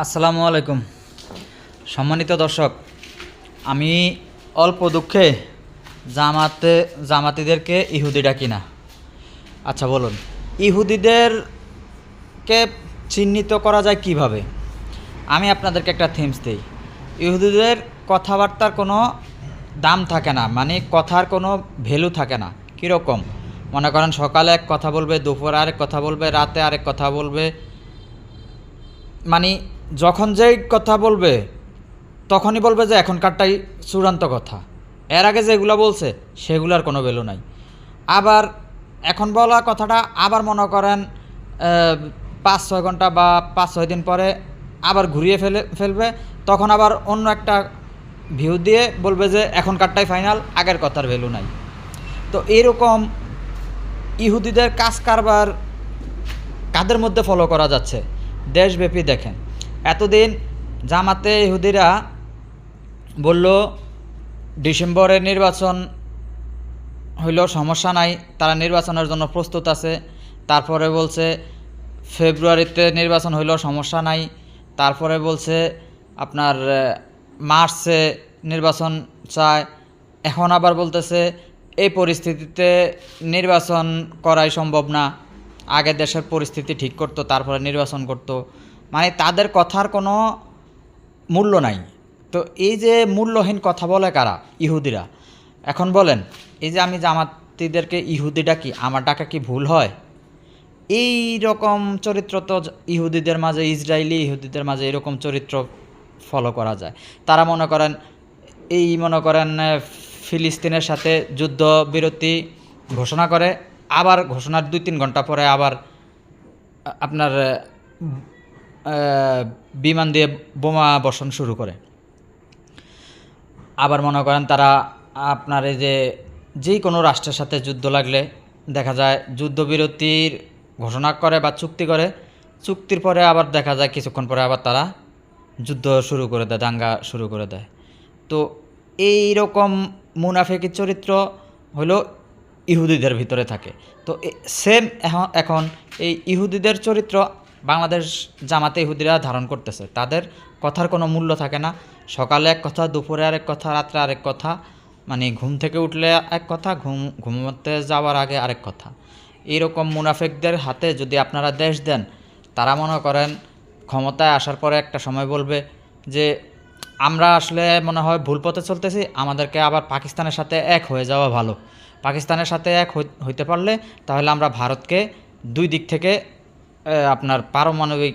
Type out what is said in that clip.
আসসালামু আলাইকুম। সম্মানিত দর্শক, আমি অল্প দুঃখে জামাতে, জামাতিদেরকে ইহুদি ডাকি না। আচ্ছা বলুন, ইহুদিদেরকে চিহ্নিত করা যায় কীভাবে? আমি আপনাদেরকে একটা থিমস দিই। ইহুদিদের কথাবার্তার কোনো দাম থাকে না মানে কথার কোনো ভ্যালু থাকে না, কীরকম? মনে করেন সকালে এক কথা বলবে, দুপুরে আরেক কথা বলবে, রাতে আরেক কথা বলবে মানে যখন যেই কথা বলবে, তখনই বলবে যে এখনকারটাই চূড়ান্ত কথা। এর আগে যেগুলো বলছে, সেগুলোর কোনো ভ্যালু নাই। আবার এখন বলা কথাটা আবার মনে করেন পাঁচ ছয় ঘণ্টা বা পাঁচ ছয় দিন পরে আবার ঘুরিয়ে ফেলে, ফেলবে। তখন আবার অন্য একটা ভিউ দিয়ে বলবে যে এখনকারটাই ফাইনাল আগের কথার ভ্যালু নাই। তো এরকম ইহুদিদের কাজ কারবার কাদের মধ্যে ফলো করা যাচ্ছে? দেশব্যাপী দেখেন। এতদিন জামাতে ইহুদিরা বলল, ডিসেম্বরের নির্বাচন হইলেও সমস্যা নাই, তারা নির্বাচনের জন্য প্রস্তুত আছে। তারপরে বলছে, ফেব্রুয়ারিতে নির্বাচন হইলেও সমস্যা নাই। তারপরে বলছে, আপনার মার্চে নির্বাচন চায়। এখন আবার বলতেছে, এই পরিস্থিতিতে নির্বাচন করাই সম্ভব না। আগে দেশের পরিস্থিতি ঠিক করতো, তারপরে নির্বাচন করতো। মানে তাদের কথার কোনো মূল্য নাই। তো এই যে মূল্যহীন কথা বলে কারা? ইহুদিরা। এখন বলেন, এই যে আমি জামাতিদেরকে ইহুদি ডাকি, আমার ডাকা কি ভুল হয়? এই রকম চরিত্র তো ইহুদিদের মাঝে ইসরায়েলি ইহুদিদের মাঝে এরকম চরিত্র ফলো করা যায়। তারা মনে করেন, এই মনে করেন ফিলিস্তিনের সাথে যুদ্ধ বিরতি ঘোষণা করে, আবার ঘোষণার দুই তিন ঘণ্টা পরে আবার আপনার বিমান দিয়ে বোমা বর্ষণ শুরু করে। আবার মনে করেন তারা আপনার এই যে যেই কোনো রাষ্ট্রের সাথে যুদ্ধ লাগলে দেখা যায় যুদ্ধবিরতির ঘোষণা করে বা চুক্তি করে। চুক্তির পরে আবার দেখা যায় কিছুক্ষণ পরে আবার তারা যুদ্ধ শুরু করে দেয়, দাঙ্গা শুরু করে দেয়। তো এই রকম মুনাফেকি চরিত্র হলো ইহুদিদের ভিতরে থাকে। তো সেম এখন এই ইহুদিদের চরিত্র বাংলাদেশ জামাতে ইহুদিরা ধারণ করতেছে। তাদের কথার কোনো মূল্য থাকে না। সকালে এক কথা, দুপুরে আরেক কথা, রাত্রে আরেক কথা মানে ঘুম থেকে উঠলে এক কথা, ঘুম, ঘুমোতে যাওয়ার আগে আরেক কথা। এইরকম মুনাফেকদের হাতে যদি আপনারা দেশ দেন, তারা মনে করেন ক্ষমতায় আসার পরে একটা সময় বলবে যে, আমরা আসলে মনে হয় ভুল পথে চলতেছি, আমাদেরকে আবার পাকিস্তানের সাথে এক হয়ে যাওয়া ভালো। পাকিস্তানের সাথে এক হই- হইতে পারলে তাহলে আমরা ভারতকে দুই দিক থেকে আপনার পারমাণবিক